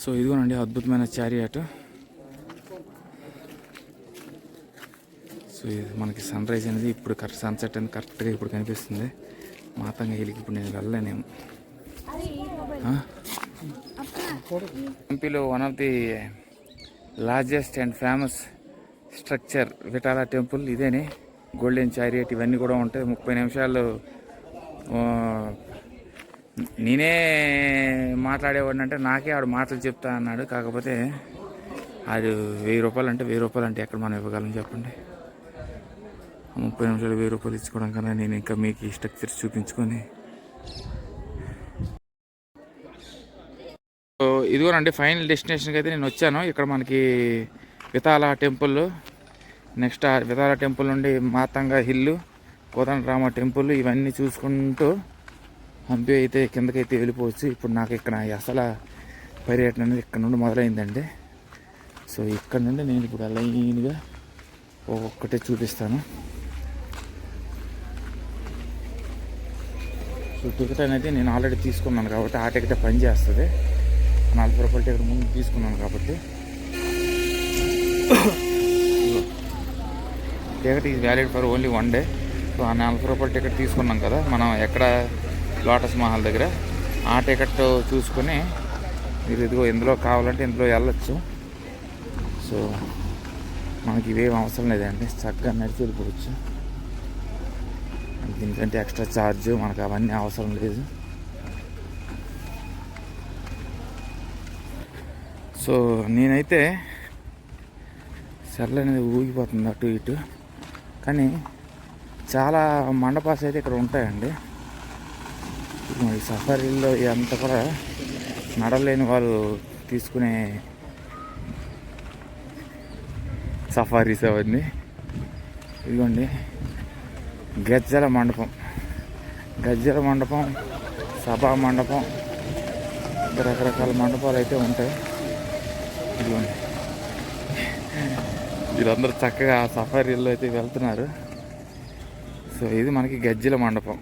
So ఇదిగోనండి అద్భుతమైన chariot so ఇది మనకి సన్ రైజ్ అనేది ఇప్పుడు కరెక్ట్ సన్సెట్ అనేది కరెక్ట్గా ఇప్పుడు కనిపిస్తుంది. మాతంగా హిల్కి ఇప్పుడు నేను వెళ్ళలేనేమో. ఎంపీలో one of the largest and famous structure Vittala temple. ఇదేనే. Golden chariot ఇవన్నీ కూడా ఉంటాయి. ముప్పై నిమిషాలు నేనే మాట్లాడేవాడిని అంటే నాకే ఆడు మాటలు చెప్తా అన్నాడు. కాకపోతే ఆడు వెయ్యి రూపాయలు అంటే వెయ్యి రూపాయలు అంటే ఎక్కడ మనం ఇవ్వగలం చెప్పండి. ముప్పై నిమిషాలు వెయ్యి రూపాయలు ఇచ్చుకోవడం కన్నా నేను ఇంకా మీకు ఈ స్ట్రక్చర్ చూపించుకొని సో ఇదిగోనండి ఫైనల్ డెస్టినేషన్కి అయితే నేను వచ్చాను. ఇక్కడ మనకి Vittala temple next Vittala temple నుండి మాతంగా హిల్లు కోదండరామ టెంపుల్ ఇవన్నీ చూసుకుంటూ హంపి అయితే కిందకైతే వెళ్ళిపోవచ్చు. ఇప్పుడు నాకు ఇక్కడ అసలు పర్యటన అనేది ఇక్కడ నుండి మొదలైందండి. సో ఇక్కడ నుండి నేను ఇప్పుడు లైన్గా ఒక్కొక్కటే చూపిస్తాను. సో టికెట్ అనేది నేను ఆల్రెడీ తీసుకున్నాను కాబట్టి ఆ టికెట్ పని చేస్తుంది. నలభై రూపాయల టికెట్ ముందు తీసుకున్నాను కాబట్టి. Ticket is valid for only one day. So ఆ నలభై రూపాయల టికెట్ తీసుకున్నాం కదా మనం ఎక్కడ లోటస్ మహల్ దగ్గర. ఆ టికెట్ చూసుకొని మీరు ఇదిగో ఇందులో కావాలంటే ఇందులో వెళ్ళచ్చు. సో మనకి ఇవేం అవసరం లేదండి. చక్కగా నడిచి వెళ్ళిపోవచ్చు. దీనికంటే ఎక్స్ట్రా ఛార్జ్ మనకు అవన్నీ అవసరం లేదు. సో నేనైతే సెల్ అనేది ఊగిపోతుంది అటు ఇటు. కానీ చాలా మండపాస్ అయితే ఇక్కడ ఉంటాయండి. ఈ సఫారీల్లో ఇదంతా కూడా నడలేని వాళ్ళు తీసుకునే సఫారీస్ అవన్నీ. ఇదిగోండి. గజ్జల మండపం. గజ్జల మండపం సభా మండపం రకరకాల మండపాలు అయితే ఉంటాయి. ఇదిగోండి. వీళ్ళందరూ చక్కగా ఆ సఫారీల్లో అయితే వెళ్తున్నారు. సో ఇది మనకి గజ్జల మండపం.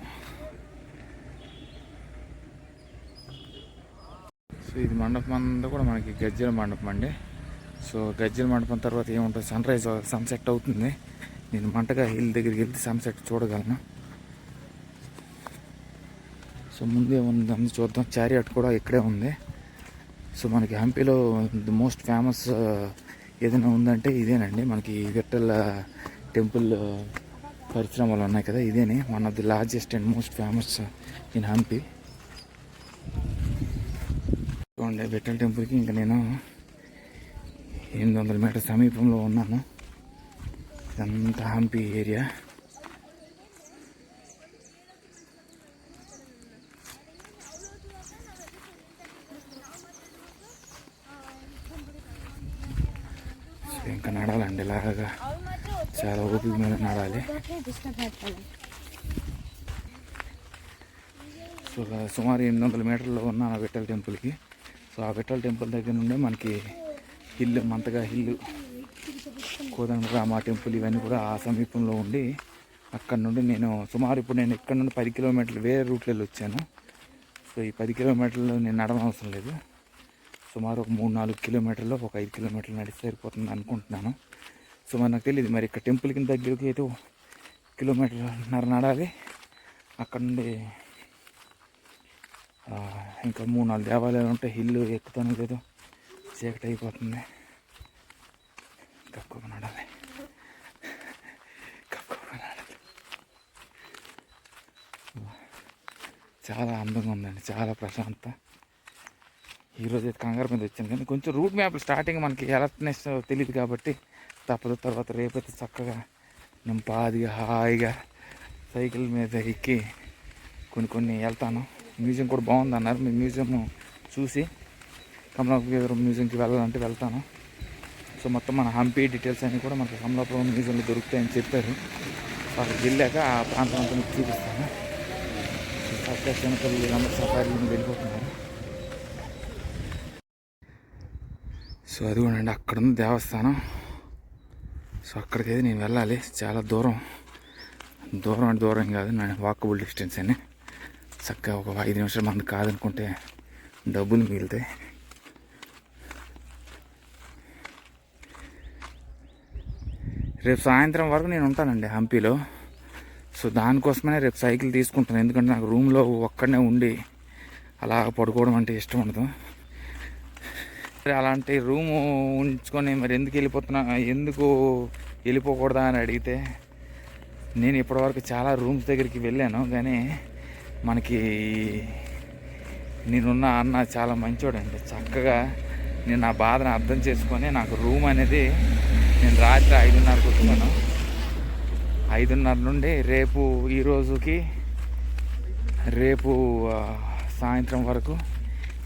సో ఇది మండపం అంతా కూడా మనకి గజ్జల మండపం అండి. సో గజ్జల మండపం తర్వాత ఏముంటుంది? సన్ రైజ్ సన్సెట్ అవుతుంది. నేను మంటగా హిల్ దగ్గరికి వెళ్తే సన్సెట్ చూడగలను. సో ముందే ఉంది అందు చూద్దాం. చారియట్ కూడా ఇక్కడే ఉంది. సో మనకి హంపీలో ది మోస్ట్ ఫేమస్ ఏదైనా ఉందంటే ఇదేనండి. మనకి విట్టల టెంపుల్ పరిశ్రమలు ఉన్నాయి కదా ఇదేనే. One of the largest and most famous in Hampi. చూడండి విట్టల టెంపుల్కి. ఇంకా నేను ఎనిమిది వందల మీటర్ సమీపంలో ఉన్నాను. ఇదంతా హంపి ఏరియా. ఇంకా నడాలండి ఇలాగా. చాలా ఓపిక మీద నడాలి. సో సుమారు ఎనిమిది వందల మీటర్లో ఉన్న ఆ విఠల్ టెంపుల్కి. సో ఆ విఠల్ టెంపుల్ దగ్గర నుండే మనకి హిల్ మంతగా హిల్ కోదండరామ టెంపుల్ ఇవన్నీ కూడా ఆ సమీపంలో ఉండి అక్కడ నుండి నేను సుమారు ఇప్పుడు నేను ఇక్కడ నుండి పది కిలోమీటర్లు వేరే రూట్లో వెళ్ళి వచ్చాను. సో ఈ పది కిలోమీటర్లు నేను నడవనవసరం లేదు. సుమారు ఒక మూడు నాలుగు కిలోమీటర్లు ఒక ఐదు కిలోమీటర్లు నడిచి సరిపోతుంది అనుకుంటున్నాను. సో మరి నాకు తెలియదు మరి ఇక్కడ టెంపుల్ కింద దగ్గరికి అయితే కిలోమీటర్న్నర నడాలి. అక్కడ నుండి ఇంకా మూడు నాలుగు దేవాలయాలు ఉంటే హిల్లు ఎక్కుతాను లేదు చీకటి అయిపోతుంది. తక్కువ నడాలి చాలా అందంగా ఉందండి చాలా ప్రశాంత. ఈరోజు అయితే కంగారు మీద వచ్చింది కానీ కొంచెం రూట్ మ్యాప్ స్టార్టింగ్ మనకి ఎలర్ట్నెస్ తెలియదు కాబట్టి తప్పదు. తర్వాత రేపైతే చక్కగా నింపాదిగా పాదిగా హాయిగా సైకిల్ మీద ఎక్కి కొన్ని కొన్ని వెళ్తాను. మ్యూజియం కూడా బాగుంది అన్నారు మీ మ్యూజియం చూసి కమలాపురం మ్యూజియంకి వెళ్ళాలంటే వెళ్తాను. సో మొత్తం మన హంపి డీటెయిల్స్ అన్నీ కూడా మనకు కమలాపురం మ్యూజియంలో దొరుకుతాయని చెప్పారు. వాళ్ళకి అక్కడికి వెళ్ళాక ఆ ప్రాంతం అంతా మీకు చూపిస్తాను. చక్కగా చిన్నపిల్లలు సఫారీలు వెళ్ళిపోతున్నారు సో అది కూడా అండి అక్కడ ఉంది దేవస్థానం. సో అక్కడికైతే నేను వెళ్ళాలి. చాలా దూరం. దూరం అంటే దూరం కాదు నా వాకబుల్ డిస్టెన్స్ అని చక్కగా ఒక ఐదు నిమిషాలు మనం కాదనుకుంటే డబ్బులు మిగులుతాయి రేపు సాయంత్రం వరకు నేను ఉంటానండి హంపీలో. సో దానికోసమనే రేపు సైకిల్ తీసుకుంటాను. ఎందుకంటే నాకు రూమ్లో ఒక్కడనే ఉండి అలా పడుకోవడం అంటే ఇష్టం ఉండదు. అలాంటి రూము ఉంచుకొని మరి ఎందుకు వెళ్ళిపోతున్నా ఎందుకు వెళ్ళిపోకూడదా అని అడిగితే నేను ఇప్పటివరకు చాలా రూమ్స్ దగ్గరికి వెళ్ళాను. కానీ మనకి నేనున్న అన్న చాలా మంచోడండి. చక్కగా నేను నా బాధను అర్థం చేసుకొని నాకు రూమ్ అనేది నేను రాత్రి ఐదున్నరకు వచ్చాను ఐదున్నర నుండి రేపు ఈరోజుకి రేపు సాయంత్రం వరకు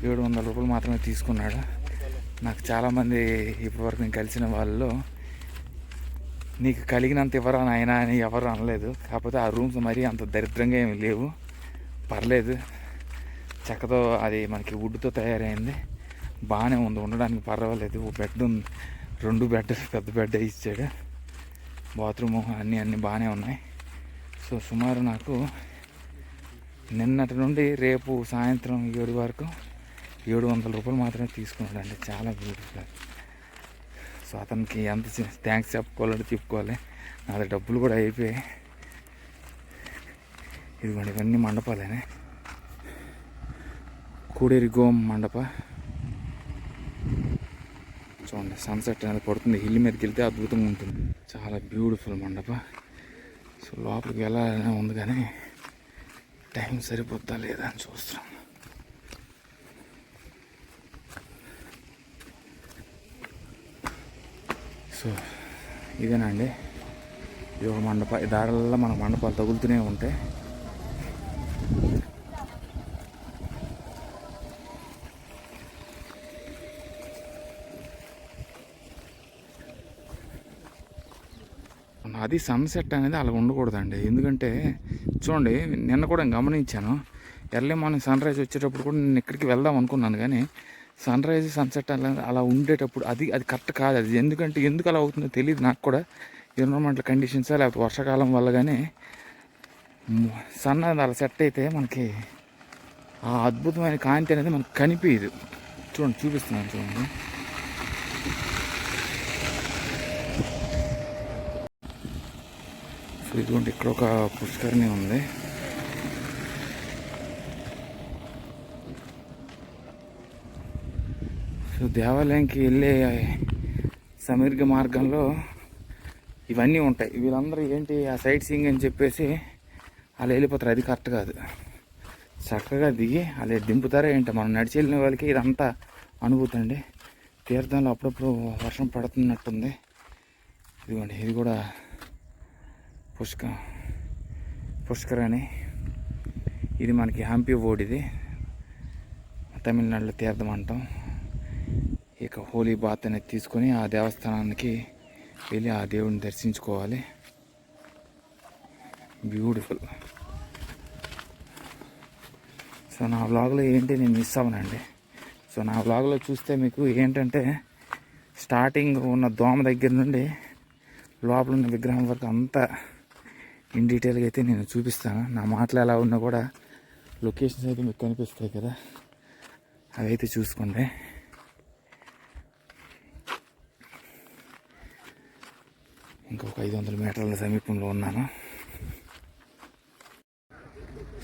ఏడు వందల రూపాయలు మాత్రమే తీసుకున్నాడు. నాకు చాలామంది ఇప్పటివరకు నేను కలిసిన వాళ్ళు నీకు కలిగినంత ఇవ్వరా నాయన అని ఎవరు అనలేదు. కాకపోతే ఆ రూమ్స్ మరీ అంత దరిద్రంగా ఏమి లేవు. పర్లేదు. చెక్కతో అది మనకి వుడ్తో తయారైంది. బాగానే ఉంది ఉండడానికి పర్వాలేదు. ఓ బెడ్ ఉంది. రెండు బెడ్ పెద్ద బెడ్ ఇచ్చాడు. బాత్రూమ్ అన్నీ అన్నీ బాగానే ఉన్నాయి. సో సుమారు నాకు నిన్నటి నుండి రేపు సాయంత్రం ఏడు వరకు ఏడు వందల రూపాయలు మాత్రమే తీసుకున్నాడండి. చాలా బ్యూటిఫుల్ సో అతనికి ఎంత థ్యాంక్స్ చెప్పుకోవాలంటే చెప్పుకోవాలి. నా డబ్బులు కూడా అయిపోయాయి. ఇదిగోండి ఇవన్నీ మండపాలేనే. కూడేరి గోం మండప. చూడండి సన్సెట్ అనేది పడుతుంది. హిల్ మీదకి వెళ్తే అద్భుతంగా ఉంటుంది. చాలా బ్యూటిఫుల్ మండప. సో లోపలికి వెళ్ళాలనే ఉంది కానీ టైం సరిపోద్దా లేదా అని చూస్తున్నాం. సో ఇదేనండి. ఈ ఒక మండప. ఈ దారిలో మన మండపాలు తగులుతూనే ఉంటాయి అది సన్సెట్ అనేది అలా ఉండకూడదండి. ఎందుకంటే చూడండి నిన్న కూడా గమనించాను. ఎర్లీ మార్నింగ్ సన్ రైజ్ వచ్చేటప్పుడు కూడా నేను ఇక్కడికి వెళ్దాం అనుకున్నాను కానీ సన్ రైజ్ సన్సెట్ అలా అలా ఉండేటప్పుడు అది అది కరెక్ట్ కాదు అది. ఎందుకంటే ఎందుకు అలా అవుతుందో తెలియదు నాకు కూడా. ఎన్విరాన్మెంటల్ కండిషన్స్ లేకపోతే వర్షాకాలం వల్ల కానీ సన్ అనేది అలా సెట్ అయితే మనకి ఆ అద్భుతమైన కాంతి అనేది మనకు కనిపించదు చూడండి చూపిస్తున్నాను చూడండి. సో ఇదిగోండి ఇక్కడ ఒక పుష్కరిణి ఉంది. సో దేవాలయంకి వెళ్ళే సమీర్ఘ మార్గంలో ఇవన్నీ ఉంటాయి. వీళ్ళందరూ ఏంటి ఆ సైట్ సీయింగ్ అని చెప్పేసి అలా వెళ్ళిపోతారు. అది కరెక్ట్ కాదు. చక్కగా దిగి అలా దింపుతారా ఏంటి మనం నడిచి వెళ్ళిన వాళ్ళకి ఇదంతా అనుభూతి అండి. తీర్థంలో అప్పుడప్పుడు వర్షం పడుతున్నట్టుంది. ఇదిగోండి ఇది కూడా పుష్క పుష్కరాణి. ఇది మనకి హంపి ఇది తమిళనాడులో తీర్థం అంటాం ఇక హోలీ బాత్ అనేది తీసుకొని ఆ దేవస్థానానికి వెళ్ళి ఆ దేవుడిని దర్శించుకోవాలి. బ్యూటిఫుల్ సో నా వ్లాగ్లో ఏంటి నేను మిస్ అవ్వనండి. సో నా వ్లాగ్లో చూస్తే మీకు ఏంటంటే స్టార్టింగ్ ఉన్న దోమ దగ్గర నుండి లోపల ఉన్న విగ్రహం వరకు అంతా ఇన్ డీటెయిల్గా అయితే నేను చూపిస్తాను. నా మాటలు ఎలా ఉన్నా కూడా లొకేషన్స్ అయితే మీకు కనిపిస్తాయి కదా. అవైతే చూసుకోండి. ఇంకొక ఐదు వందల మీటర్ల సమీపంలో ఉన్నాను.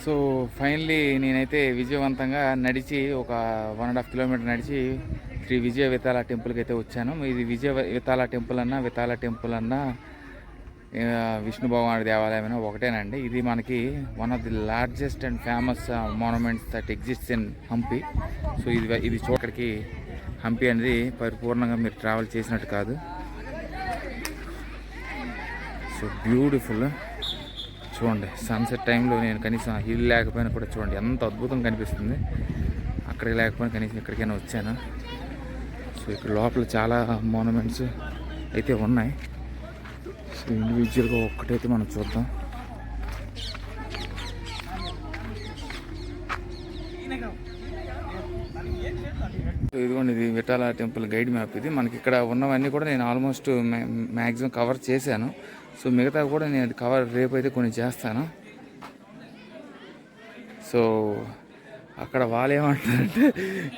సో ఫైనలీ నేనైతే విజయవంతంగా నడిచి ఒక వన్ అండ్ హాఫ్ కిలోమీటర్ నడిచి శ్రీ విజయ వితాల టెంపుల్కి అయితే వచ్చాను. ఇది విజయ వితాల టెంపుల్ అన్నా వితాల టెంపుల్ అన్నా విష్ణు భగవానుడి దేవాలయం ఒకటేనండి. ఇది మనకి one of the largest and famous monuments that exist in Hampi so ఇది ఇది చూడక్కడికి హంపి అనేది పరిపూర్ణంగా మీరు ట్రావెల్ చేసినట్టు కాదు. సో బ్యూటిఫుల్ చూడండి సన్సెట్ టైంలో నేను కనీసం హిల్ లేకపోయినా కూడా చూడండి ఎంత అద్భుతం కనిపిస్తుంది. అక్కడికి లేకపోయినా కనీసం ఇక్కడికైనా వచ్చాను. సో ఇక్కడ లోపల చాలా మోనమెంట్స్ అయితే ఉన్నాయి. సో ఇండివిజువల్గా ఒక్కటైతే మనం చూద్దాం. ఇదిగోండి ఇది విఠాల టెంపుల్ గైడ్ మ్యాప్ ఇది. మనకి ఇక్కడ ఉన్నవన్నీ కూడా నేను ఆల్మోస్ట్ మ్యాక్సిమం కవర్ చేశాను. సో మిగతా కూడా నేను కవర్ రేపు అయితే కొన్ని చేస్తాను. సో అక్కడ వాళ్ళు ఏమంటారంటే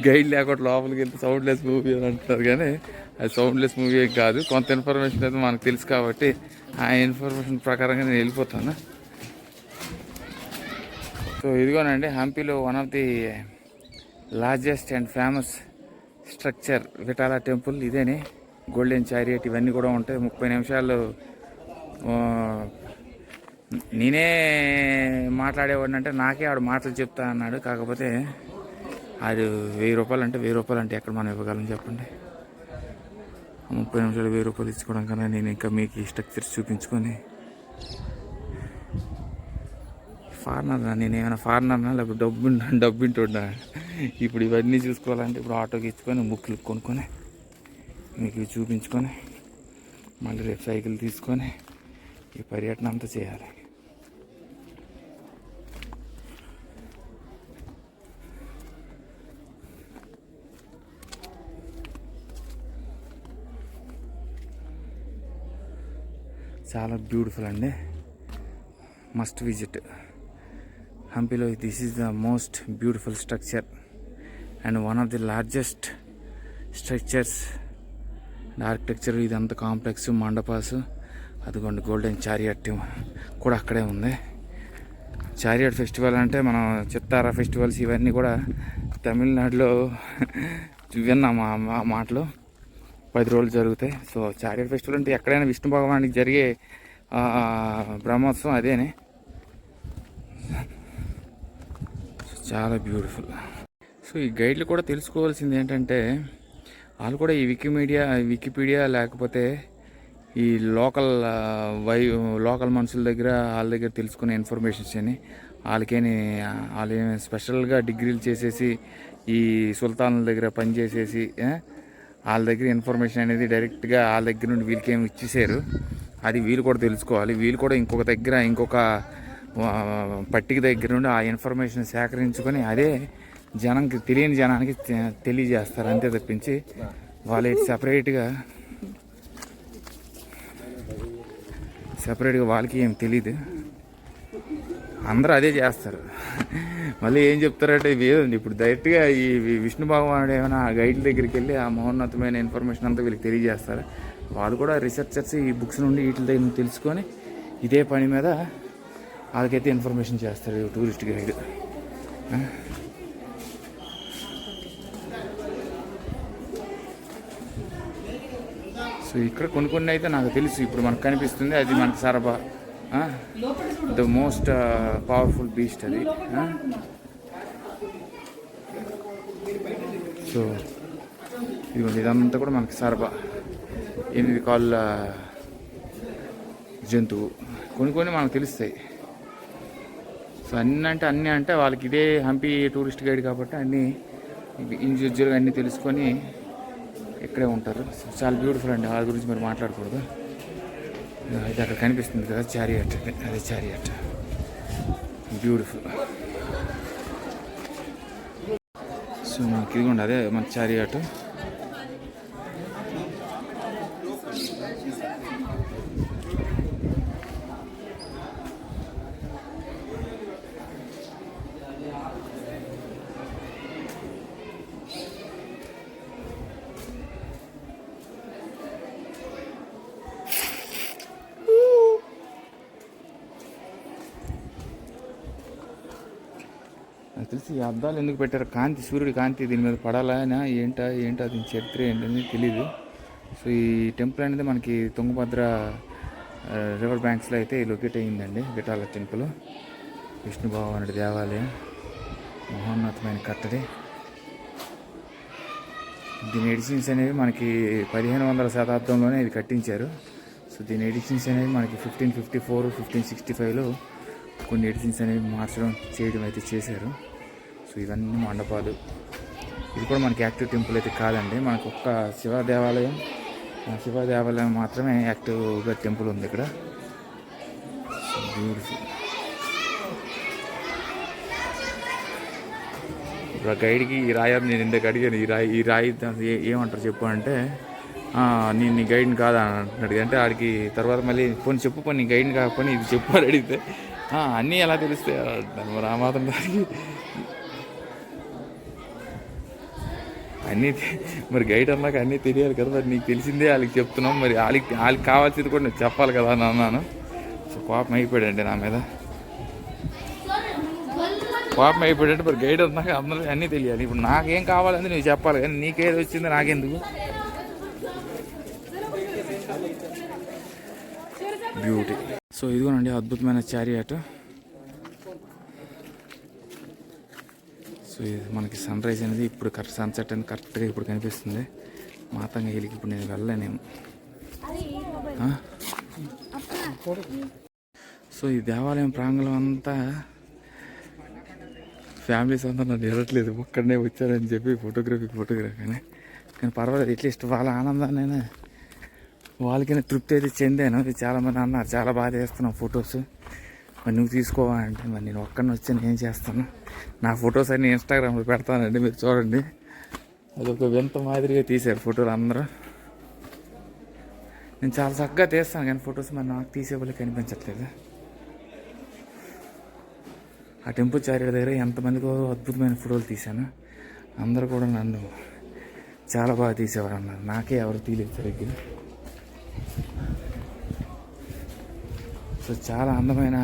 గైడ్ లేకుండా లోపలికి వెళ్తే సౌండ్లెస్ మూవీ అని అంటారు కానీ అది సౌండ్లెస్ మూవీ కాదు. కొంత ఇన్ఫర్మేషన్ అయితే మనకు తెలుసు కాబట్టి ఆ ఇన్ఫర్మేషన్ ప్రకారంగా నేను వెళ్ళిపోతాను. సో ఇదిగోనండి హంపీలో one of the largest and famous structure Vittala temple ఇదేనే. Golden chariot ఇవన్నీ కూడా ఉంటాయి. ముప్పై నిమిషాలు నేనే మాట్లాడేవాడిని అంటే నాకే ఆడు మాటలు చెప్తా అన్నాడు. కాకపోతే అది వెయ్యి రూపాయలు అంటే వెయ్యి రూపాయలు అంటే ఎక్కడ మనం ఇవ్వగలం చెప్పండి. ముప్పై నిమిషాలు వెయ్యి రూపాయలు ఇచ్చుకోవడం కన్నా నేను ఇంకా మీకు ఈ స్ట్రక్చర్స్ చూపించుకొని ఫారినర్నా నేను ఏమైనా ఫారినర్నా లేకపోతే డబ్బు డబ్బు ఇంటున్నా ఇప్పుడు ఇవన్నీ చూసుకోవాలంటే ఇప్పుడు ఆటోకి ఇచ్చుకొని బుక్లు కొనుక్కొని మీకు ఇవి చూపించుకొని మళ్ళీ రేపు సైకిల్ తీసుకొని ఈ పర్యటన అంతా చేయాలి. చాలా బ్యూటిఫుల్ అండి. Must visit హంపీలో this is the most beautiful structure and one of the largest structures architecture ఇదంతా కాంప్లెక్స్ మండపాస్ అదిగోండి గోల్డెన్ చారియట్ కూడా అక్కడే ఉంది చారియట్ ఫెస్టివల్ అంటే మనం చిత్తారా ఫెస్టివల్స్ ఇవన్నీ కూడా తమిళనాడులో విన్నాం మా మా మాటలు పది రోజులు జరుగుతాయి. సో చారియట్ ఫెస్టివల్ అంటే ఎక్కడైనా విష్ణు భగవానికి జరిగే బ్రహ్మోత్సవం అదేనే. చాలా బ్యూటిఫుల్. సో ఈ గైడ్లు కూడా తెలుసుకోవాల్సింది ఏంటంటే వాళ్ళు కూడా ఈ వికీమీడియా వికీపీడియా లేకపోతే ఈ లోకల్ వై లోకల్ మనుషుల దగ్గర వాళ్ళ దగ్గర తెలుసుకునే ఇన్ఫర్మేషన్స్ అని వాళ్ళకేని వాళ్ళు స్పెషల్గా డిగ్రీలు చేసేసి ఈ సుల్తాన్ల దగ్గర పనిచేసేసి వాళ్ళ దగ్గర ఇన్ఫర్మేషన్ అనేది డైరెక్ట్గా వాళ్ళ దగ్గర నుండి వీళ్ళకి ఏమి ఇచ్చేసారు అది వీళ్ళు కూడా తెలుసుకోవాలి. వీళ్ళు కూడా ఇంకొక దగ్గర ఇంకొక పట్టిక దగ్గర నుండి ఆ ఇన్ఫర్మేషన్ సేకరించుకొని అదే జనానికి తెలియని జనానికి తె- తెలియజేస్తారు. అంతే తప్పించి వాళ్ళు సపరేట్గా సపరేట్గా వాళ్ళకి ఏం తెలియదు అందరూ అదే చేస్తారు. మళ్ళీ ఏం చెప్తారంటే ఇవి ఏదండి ఇప్పుడు డైరెక్ట్గా ఈ విష్ణు భగవానుడు ఏమైనా ఆ గైడ్ దగ్గరికి వెళ్ళి ఆ మహోన్నతమైన ఇన్ఫర్మేషన్ అంతా వీళ్ళకి తెలియజేస్తారు? వాళ్ళు కూడా రీసెర్చర్స్ ఈ బుక్స్ నుండి వీటి దగ్గర తెలుసుకొని ఇదే పని మీద వాళ్ళకైతే ఇన్ఫర్మేషన్ చేస్తారు టూరిస్ట్ గైడ్ సో ఇక్కడ కొన్ని కొన్ని అయితే నాకు తెలుసు. ఇప్పుడు మనకు కనిపిస్తుంది అది మనకు సరఫా ద మోస్ట్ పవర్ఫుల్ బీస్ట్ అది? సో ఇదిగోండి ఇదంతా కూడా మనకి సరబా ఎనిమిది కాళ్ళ జంతువు. కొన్ని కొన్ని మనకు తెలుస్తాయి. సో అన్నీ అంటే అన్నీ అంటే వాళ్ళకి ఇదే హంపి టూరిస్ట్ గైడ్ కాబట్టి అన్నీ ఇండివిజువల్గా అన్నీ తెలుసుకొని ఇక్కడే ఉంటారు. సో చాలా బ్యూటిఫుల్ అండి. వాళ్ళ గురించి మీరు మాట్లాడకూడదు. ఇది అక్కడ కనిపిస్తుంది కదా చారియట్ అదే చారియట్ బ్యూటిఫుల్ సో మనకి ఇదిగోండి అదే మన చారియట్ ఈ అద్దాలు ఎందుకు పెట్టారు? కాంతి సూర్యుడి కాంతి దీని మీద పడాలా? ఏంటా? ఏంటో? దీని చరిత్ర ఏంటని తెలియదు సో ఈ టెంపుల్ అనేది మనకి తుంగభద్ర రివర్ బ్యాంక్స్లో అయితే లొకేట్ అయ్యిందండి. విటాల టెంపుల్. విష్ణు భగవానుడి దేవాలయం. మహోన్నతమైన కట్టడి. దీని ఎడిషన్స్ అనేవి మనకి పదిహేను వందల శతాబ్దంలోనే ఇది కట్టించారు. సో దీని ఎడిషన్స్ అనేవి మనకి fifteen fifty four fifteen sixty ఫైవ్లో కొన్ని ఎడిషన్స్ అనేవి మార్చడం చేయడం అయితే చేశారు. ఇవన్నీ మండపాలు. ఇది కూడా మనకి యాక్టివ్ టెంపుల్ అయితే కాదండి. మనకు ఒక్క శివ దేవాలయం శివ దేవాలయం మాత్రమే యాక్టివ్గా టెంపుల్ ఉంది ఇక్కడ. బ్యూటిఫుల్ ఇప్పుడు ఆ గైడ్కి ఈ రాయి నేను ఇందాక అడిగాను ఈ రాయి ఈ రాయి ఏమంటారు చెప్పు అంటే నేను నీ గైడ్ని కాదా అడిగి అంటున్నాడు అంటే ఆడికి తర్వాత మళ్ళీ పోనీ చెప్పు పోనీ నీ గైడ్ని కాకపోతే ఇది చెప్పు అని అడిగితే అన్నీ ఎలా తెలుస్తాయి? అని మరి ఆ మాత్రం దానికి అన్నీ మరి గైడ్ అన్నాక అన్నీ తెలియాలి కదా మరి నీకు తెలిసిందే వాళ్ళకి చెప్తున్నాం. మరి వాళ్ళకి వాళ్ళకి కావాల్సింది కూడా నేను చెప్పాలి కదా అని అన్నాను. సో కోపం అయిపోయాడండి నా మీద. కోపం అయిపోయాడంటే మరి గైడ్ అన్నాక అందరూ అన్నీ తెలియాలి. ఇప్పుడు నాకేం కావాలని నువ్వు చెప్పాలి కానీ నీకేది వచ్చింది నాకెందుకు? బ్యూటీ సో ఇదిగోనండి అద్భుతమైన చారియట్ సో ఇది మనకి సన్ రైజ్ అనేది ఇప్పుడు కరెక్ట్ సన్సెట్ అనేది కరెక్ట్గా ఇప్పుడు కనిపిస్తుంది. మాతంగా హీలికి ఇప్పుడు నేను వెళ్ళలేనేమో? సో ఈ దేవాలయం ప్రాంగణం అంతా ఫ్యామిలీస్ అంతా నన్ను ఎడట్లేదు ఒక్కడనే వచ్చారని చెప్పి ఫోటోగ్రఫీ ఫోటోగ్రఫీ అని. కానీ పర్వాలేదు అట్లీస్ట్ వాళ్ళ ఆనందాన్ని వాళ్ళకైనా తృప్తి అయితే చెందాను. చాలామంది అన్నారు చాలా బాగా చేస్తున్నావు ఫొటోస్ మరి నువ్వు తీసుకోవాలంటే మరి నేను ఒక్కడిని వచ్చి నేను ఏం చేస్తాను. నా ఫొటోస్ అన్ని ఇన్స్టాగ్రామ్లో పెడతానండి మీరు చూడండి. అదొక వింత మాదిరిగా తీశారు ఫోటోలు అందరూ. నేను చాలా చక్కగా తీస్తాను కానీ ఫొటోస్ మరి నాకు తీసే వాళ్ళకి కనిపించట్లేదు. ఆ టెంపుల్ చారియర్ దగ్గర ఎంతమందికో అద్భుతమైన ఫోటోలు తీశాను. అందరూ కూడా నన్ను చాలా బాగా తీసేవారు అన్నారు నాకే ఎవరు తీయలేదు సరిగ్గా. సో చాలా అందమైన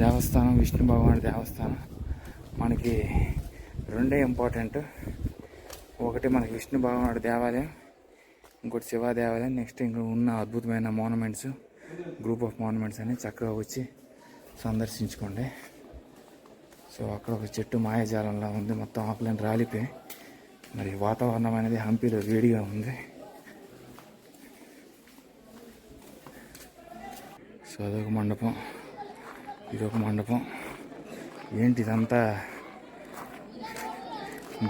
దేవస్థానం విష్ణు భగవాన్ దేవస్థానం. మనకి రెండే ఇంపార్టెంట్ ఒకటి మనకి విష్ణు భగవానుడి దేవాలయం ఇంకోటి శివ దేవాలయం నెక్స్ట్ ఇంకా ఉన్న అద్భుతమైన మోనమెంట్స్ గ్రూప్ ఆఫ్ మోనమెంట్స్ అని చక్కగా వచ్చి సందర్శించుకోండి. సో అక్కడ ఒక చెట్టు మాయాజాలంలా ఉంది మొత్తం ఆకులను రాలిపోయి మరి వాతావరణం అనేది హంపీలో వేడిగా ఉంది. సో అదొక మండపం ఇదొక మండపం. ఏంటి ఇదంతా?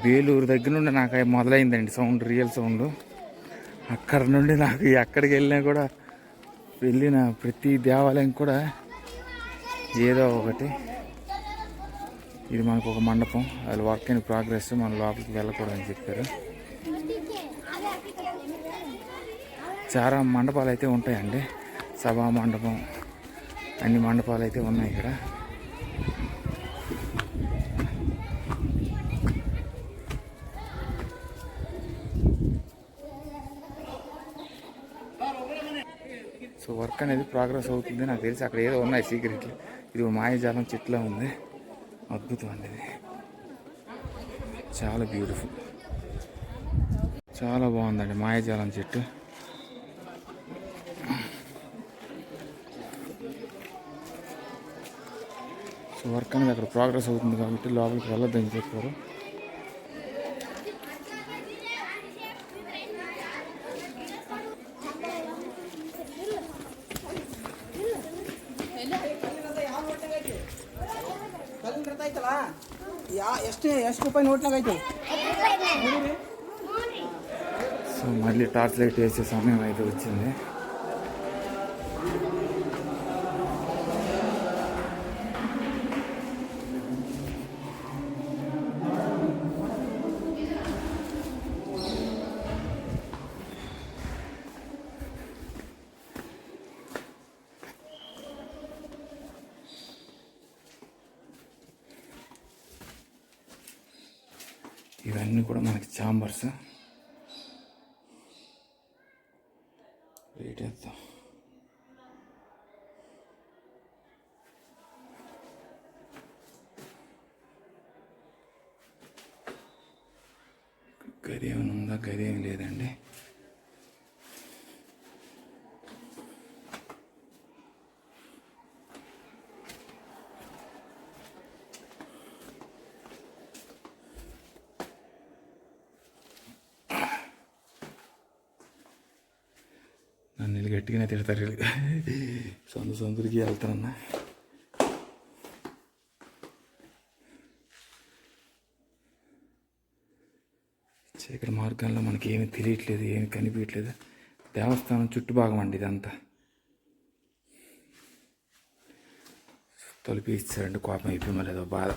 బేలూరు దగ్గర నుండి నాకు మొదలైందండి సౌండ్ రియల్ సౌండ్. అక్కడ నుండి నాకు ఎక్కడికి వెళ్ళినా కూడా వెళ్ళిన ప్రతి దేవాలయం కూడా ఏదో ఒకటి. ఇది మనకు ఒక మండపం అది వర్క్ ఇన్ ప్రోగ్రెస్ మన లోపలికి వెళ్ళకూడదని చెప్పారు. చాలా మండపాలు అయితే ఉంటాయండి. సభా మండపం అన్ని మండపాలు అయితే ఉన్నాయి ఇక్కడ. సో వర్క్ అనేది ప్రోగ్రెస్ అవుతుంది. నాకు తెలిసి అక్కడ ఏదో ఉన్నాయి సీక్రెట్లు ఇది మాయజాలం చెట్లా ఉంది. అద్భుతం అండి ఇది. చాలా బ్యూటిఫుల్ చాలా బాగుందండి మాయజాలం చెట్టు. వర్క్ అనేది అక్కడ ప్రోగ్రెస్ అవుతుంది కాబట్టి లోపలికి వెళ్ళొద్దని చెప్పారు ಕಲ್ಲಿನ ಐತಲ್ಲ ಯಾ ಎಷ್ಟು ಎಷ್ಟು ರೂಪಾಯಿ ನೋಟ್ನಾಗ ಐತೆ సో మళ్ళీ టార్చ్ లైట్ వేసే సమయం అయితే వచ్చింది గది ఉందా? గది ఏం లేదండి. నన్ను వీళ్ళు గట్టిగానే తిడతారు సందు సొంత సొంతరికి వెళ్తానన్నా చీకటి మార్గంలో మనకి ఏమి తెలియట్లేదు ఏమీ కనిపించట్లేదు. దేవస్థానం చుట్టుభాగం అండి ఇదంతా. తలుపు ఇచ్చారండి కోపం అయిపోయి మళ్ళీ ఏదో బాధ.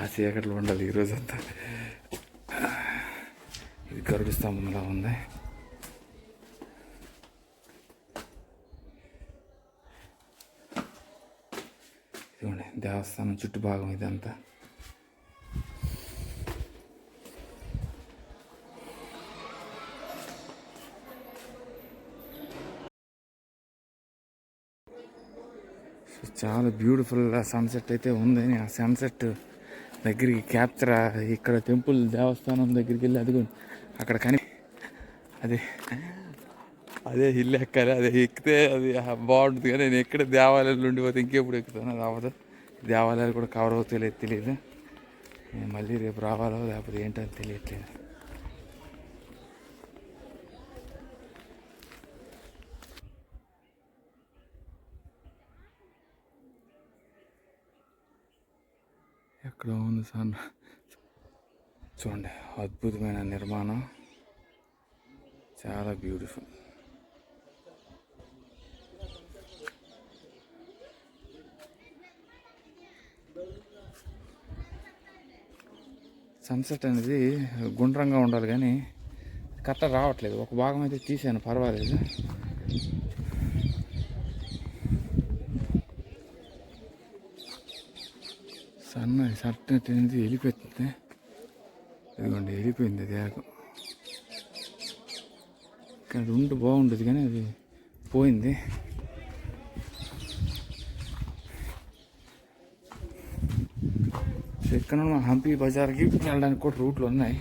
ఆ చీకట్లో ఉండాలి ఈరోజంతా. ఇది గరుడు స్తంభంలా ఉంది? ఇదిగోండి దేవస్థానం చుట్టుభాగం ఇదంతా. చాలా బ్యూటిఫుల్ సన్సెట్ అయితే ఉందని ఆ సన్సెట్ దగ్గరికి క్యాప్చర్ ఇక్కడ టెంపుల్ దేవస్థానం దగ్గరికి వెళ్ళి అది అక్కడ కని అదే అదే హిల్ ఎక్కాలి అదే ఎక్కితే అది బాగుంటుంది కానీ నేను ఎక్కడ దేవాలయాలు ఉండిపోతే ఇంకెప్పుడు ఎక్కుతాను? అది అవ్వదు దేవాలయాలు కూడా కవర్ అవుతాయో తెలియదు. నేను మళ్ళీ రేపు రావాలో లేకపోతే ఏంటో తెలియట్లేదు. ఎక్కడ ఉంది సన్ చూడండి అద్భుతమైన నిర్మాణం. చాలా బ్యూటిఫుల్. సన్సెట్ అనేది గుండ్రంగా ఉండాలి కానీ కట్ట రావట్లేదు. ఒక భాగం అయితే తీసాను పర్వాలేదు. షర్ట్ సట్ట తినేది వెళ్ళిపోతుంది ఇదిగోండి వెళ్ళిపోయింది అది ఏకం అది ఉండి బాగుండదు కానీ అది పోయింది. సో ఇక్కడ మన హంపి బజార్కి వెళ్ళడానికి కూడా రూట్లు ఉన్నాయి.